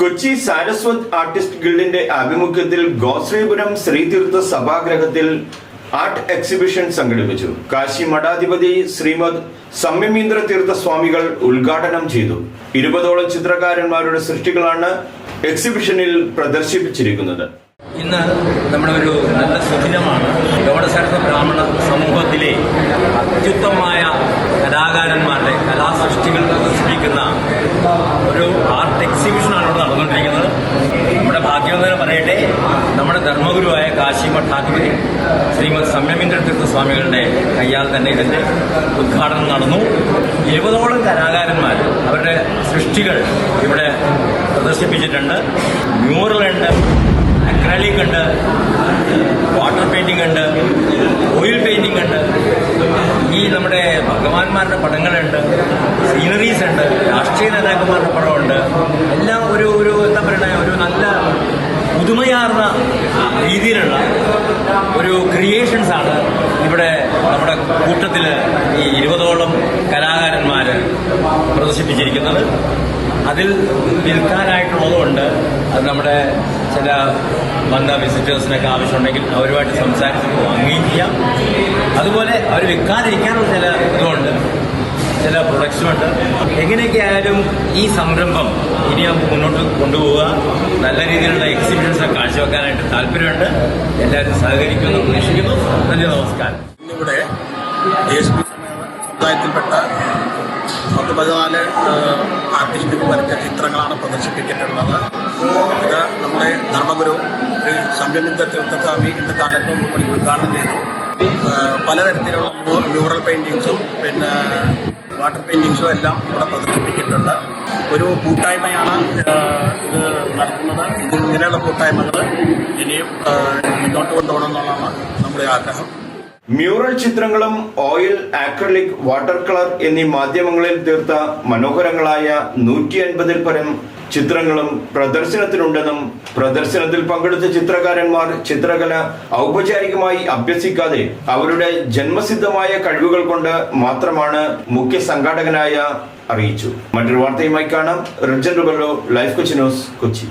Kochi Saraswat artist ഗിൽഡിന്റെ ആഭിമുഖ്യത്തിൽ Goshreepuram ശ്രീതീർത്ഥ സഭാഗ്രഹത്തിൽ art exhibition സംഘടിപ്പിച്ചു. കാശി മഠാധിപതി ശ്രീമദ് സംയമീന്ദ്ര തീർത്ഥ സ്വാമികൾ ഉദ്ഘാടനം ചെയ്തു. ഇരുപതോളം ചിത്രകാരന്മാരുടെ സൃഷ്ടികളാണ് എക്സിബിഷനിൽ പ്രദർശിപ്പിച്ചിരിക്കുന്നത്. ഇന്ന് നമ്മുടെ ഒരു നല്ല സുദിനമാണ്. ഗൗഡസരസ ബ്രാഹ്മണ സമൂഹത്തിലെ അത്യുത്തമമായ കലാകാരന്മാരുടെ കലാസൃഷ്ടികൾ പ്രദർശിപ്പിക്കുന്ന ഒരു ആർട്ട് എക്സിബിഷനാണ് ഇവിടെ നടന്നുകൊണ്ടിരിക്കുന്നത് നമ്മുടെ ഭാഗ്യം തന്നെ പറയട്ടെ നമ്മുടെ ധർമ്മഗുരുവായ കാശിമഠാധിപതി ശ്രീമദ് സംയമീന്ദ്ര തീർത്ഥസ്വാമികളുടെ കയ്യാൽ തന്നെ ഇതിന്റെ ഉദ്ഘാടനം നടന്നു. ഇരുപതോളം കലാകാരന്മാർ അവരുടെ സൃഷ്ടികൾ ഇവിടെ പ്രദർശിപ്പിച്ചിട്ടുണ്ട്. മ്യൂറലുണ്ട് അക്രാലിക് ഉണ്ട് വാട്ടർ പെയിന്റിംഗ് ഉണ്ട് ഓയിൽ പെയിന്റിംഗ് ഉണ്ട്. ഈ നമ്മുടെ ഭഗവാന്മാരുടെ പടങ്ങളുണ്ട് സീനറീസ് ഉണ്ട് രാഷ്ട്രീയ നേതാക്കന്മാരുടെ പടമുണ്ട്. എല്ലാം ഒരു ഒരു എന്താ പറയുക ഒരു നല്ല പുതുമയാർന്ന രീതിയിലുള്ള ഒരു ക്രിയേഷൻസ് ആണ് ഇവിടെ നമ്മുടെ കൂട്ടത്തിൽ ഈ ഇരുപതോളം കലാകാരന്മാർ പ്രദർശിപ്പിച്ചിരിക്കുന്നത്. അതിൽ വിൽക്കാനായിട്ടുള്ളതുകൊണ്ട് അത് നമ്മുടെ ചില വന്ന വിസിറ്റേഴ്സിനൊക്കെ ആവശ്യമുണ്ടെങ്കിൽ അവരുമായിട്ട് സംസാരിച്ച് വാങ്ങുകയും ചെയ്യാം. അതുപോലെ അവർ വിൽക്കാതിരിക്കാനുള്ള ചില ഇതുമുണ്ട് ചില പ്രൊഡക്ട്സുമുണ്ട് എങ്ങനെയൊക്കെ ആയാലും ഈ സംരംഭം ഇനി നമുക്ക് മുന്നോട്ട് കൊണ്ടുപോവുക. നല്ല രീതിയിലുള്ള എക്സിബിഷൻസ് കാഴ്ചവെക്കാനായിട്ട് താല്പര്യമുണ്ട്. എല്ലാവരും സഹകരിക്കുമെന്ന് പ്രതീക്ഷിക്കുന്നു. നന്ദി നമസ്കാരം. ഇന്നിവിടെ സമുദായത്തിൽപ്പെട്ട പത്ത് പതിനാല് ആർട്ടിസ്റ്റുകൾ വരച്ച ചിത്രങ്ങളാണ് പ്രദർശിപ്പിച്ചിട്ടുള്ളത് ഇത് നമ്മുടെ ധർമ്മഗുരു ശ്രീ സംരമിത തീർത്ഥസ്വാമി ഇന്ന് കാലത്ത് കൂടി ഉദ്ഘാടനം ചെയ്തു. പലതരത്തിലുള്ള മ്യൂറൽ പെയിന്റിങ്സും പിന്നെ വാട്ടർ പെയിന്റിങ്സും എല്ലാം ഇവിടെ പ്രദർശിപ്പിച്ചിട്ടുണ്ട്. ഒരു കൂട്ടായ്മയാണ് ഇത് നടത്തുന്നത്. ഇതിൽ ഇങ്ങനെയുള്ള കൂട്ടായ്മകൾ ഇനിയും മുന്നോട്ട് കൊണ്ടുപോകണം എന്നുള്ളതാണ് നമ്മുടെ ആഗ്രഹം. മ്യൂറൽ ചിത്രങ്ങളും ഓയിൽ ആക്രലിക് വാട്ടർ കളർ എന്നീ മാധ്യമങ്ങളിൽ തീർത്ത മനോഹരങ്ങളായ നൂറ്റി അൻപതിൽ പരം ചിത്രങ്ങളും പ്രദർശനത്തിനുണ്ടെന്നും പ്രദർശനത്തിൽ പങ്കെടുത്ത ചിത്രകാരന്മാർ ചിത്രകല ഔപചാരികമായി അഭ്യസിക്കാതെ അവരുടെ ജന്മസിദ്ധമായ കഴിവുകൾ കൊണ്ട് മാത്രമാണ് മുഖ്യ സംഘാടകനായ അറിയിച്ചു. മറ്റൊരു വാർത്തയുമായി കാണാം. Rijan life Kochi news Kochi.